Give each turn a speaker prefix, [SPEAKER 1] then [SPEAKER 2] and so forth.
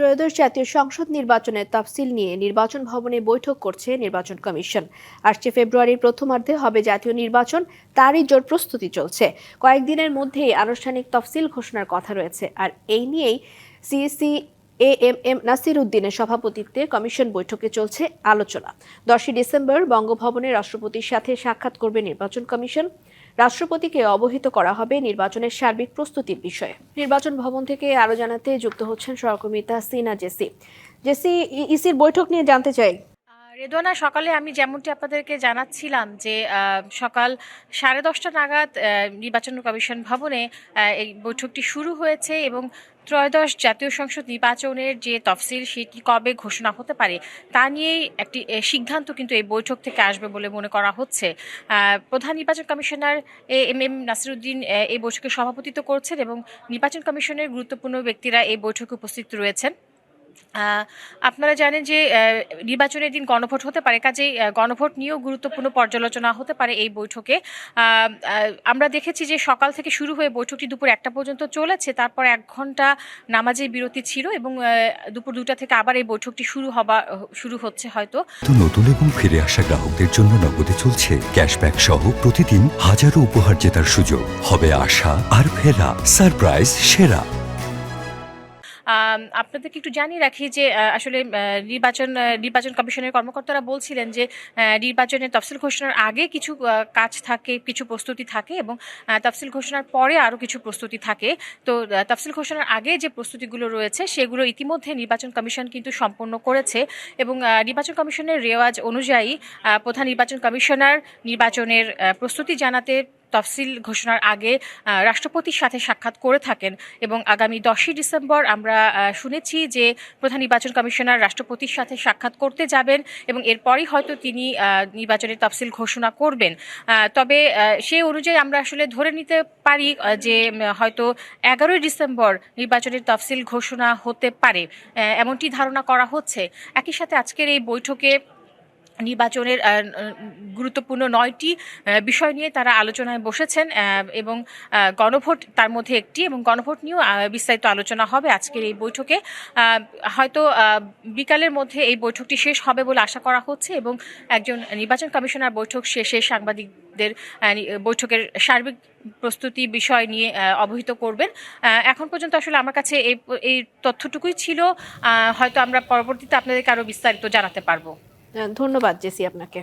[SPEAKER 1] ত্রয়োদশ জাতীয় সংসদ নির্বাচনের তফসিল নিয়ে নির্বাচন ভবনে বৈঠক করছে নির্বাচন কমিশন। আসছে ফেব্রুয়ারির প্রথমার্ধে হবে জাতীয় নির্বাচন, তারই জোর প্রস্তুতি চলছে। কয়েকদিনের মধ্যেই আনুষ্ঠানিক তফসিল ঘোষণার কথা রয়েছে। আর এই নিয়েই CEC A M M Nasir উদ্দিনের সভাপতিত্বে কমিশন বৈঠকে চলছে আলোচনা। দশই ডিসেম্বর বঙ্গভবনে রাষ্ট্রপতির সাথে সাক্ষাৎ করবে নির্বাচন কমিশন। রাষ্ট্রপতিকে অবহিত করা হবে নির্বাচনের সার্বিক প্রস্তুতির বিষয়ে। নির্বাচন ভবন থেকে আরও জানাতে যুক্ত হচ্ছেন সহকর্মিতা সিনা জেসি। জেসি ইসির বৈঠক নিয়ে জানতে চাই
[SPEAKER 2] আহ, রেদোয়ানা সকালে আমি যেমনটি আপনাদেরকে জানাচ্ছিলাম যে সকাল সাড়ে দশটা নাগাদ নির্বাচন কমিশন ভবনে এই বৈঠকটি শুরু হয়েছে এবং ত্রয়োদশ জাতীয় সংসদ নির্বাচনের যে তফসিল সেটি কবে ঘোষণা হতে পারে তা নিয়েই একটি সিদ্ধান্ত কিন্তু এই বৈঠক থেকে আসবে বলে মনে করা হচ্ছে। প্রধান নির্বাচন commissioner A M M Nasiruddin এই বৈঠকে সভাপতিত্ব করছেন এবং নির্বাচন কমিশনের গুরুত্বপূর্ণ ব্যক্তিরা এই বৈঠকে উপস্থিত রয়েছেন। আপনারা জানেন যে নির্বাচনের দিন গণভোট হতে পারে, কাজেই গণভোট নিয়েও গুরুত্বপূর্ণ পর্যালোচনা হতে পারে এই বৈঠকে। আমরা দেখেছি যে সকাল থেকে শুরু হয়ে বৈঠকটি দুপুর একটা পর্যন্ত চলেছে, তারপর এক ঘণ্টা নামাজের বিরতি ছিল এবং দুপুর দুটা থেকে আবার এই বৈঠকটি শুরু হবা, শুরু হচ্ছে হয়তো।
[SPEAKER 3] নতুন এবং ফিরে আসা গ্রাহকদের জন্য নগদে চলছে ক্যাশব্যাক সহ প্রতিদিন হাজারো উপহার জেতার সুযোগ। হবে আশা আর ফেরা, সারপ্রাইজ, সেরা।
[SPEAKER 2] আপনাদেরকে একটু জানিয়ে রাখি যে আসলে নির্বাচন নির্বাচন কমিশনের কর্মকর্তারা বলছিলেন যে নির্বাচনের তফসিল ঘোষণার আগে কিছু কাজ থাকে, কিছু প্রস্তুতি থাকে এবং তফসিল ঘোষণার পরে আরও কিছু প্রস্তুতি থাকে। তো তফসিল ঘোষণার আগে যে প্রস্তুতিগুলো রয়েছে, সেগুলো ইতিমধ্যে নির্বাচন কমিশন কিন্তু সম্পন্ন করেছে এবং নির্বাচন কমিশনের রেওয়াজ অনুযায়ী প্রধান নির্বাচন কমিশনার নির্বাচনের প্রস্তুতি জানাতে তফসিল ঘোষণার আগে রাষ্ট্রপতির সাথে সাক্ষাৎ করে থাকেন এবং আগামী দশই ডিসেম্বর আমরা শুনেছি যে প্রধান নির্বাচন কমিশনার রাষ্ট্রপতির সাথে সাক্ষাৎ করতে যাবেন এবং এরপরই হয়তো তিনি নির্বাচনের তফসিল ঘোষণা করবেন। তবে সেই অনুযায়ী আমরা আসলে ধরে নিতে পারি যে হয়তো এগারোই ডিসেম্বর নির্বাচনের তফসিল ঘোষণা হতে পারে। এমনটি ধারণা করা হচ্ছে। একই সাথে আজকের এই বৈঠকে নির্বাচনের গুরুত্বপূর্ণ নয়টি বিষয় নিয়ে তারা আলোচনায় বসেছেন এবং গণভোট তার মধ্যে একটি এবং গণভোট নিয়েও বিস্তারিত আলোচনা হবে আজকের এই বৈঠকে। হয়তো বিকালের মধ্যে এই বৈঠকটি শেষ হবে বলে আশা করা হচ্ছে এবং একজন নির্বাচন কমিশনার বৈঠক শেষে সাংবাদিকদের বৈঠকের সার্বিক প্রস্তুতি বিষয় নিয়ে অবহিত করবেন। এখন পর্যন্ত আসলে আমার কাছে এই তথ্যটুকুই ছিল। হয়তো আমরা পরবর্তীতে আপনাদেরকে আরও বিস্তারিত জানাতে পারব।
[SPEAKER 1] ধন্যবাদ জেসি আপনাকে।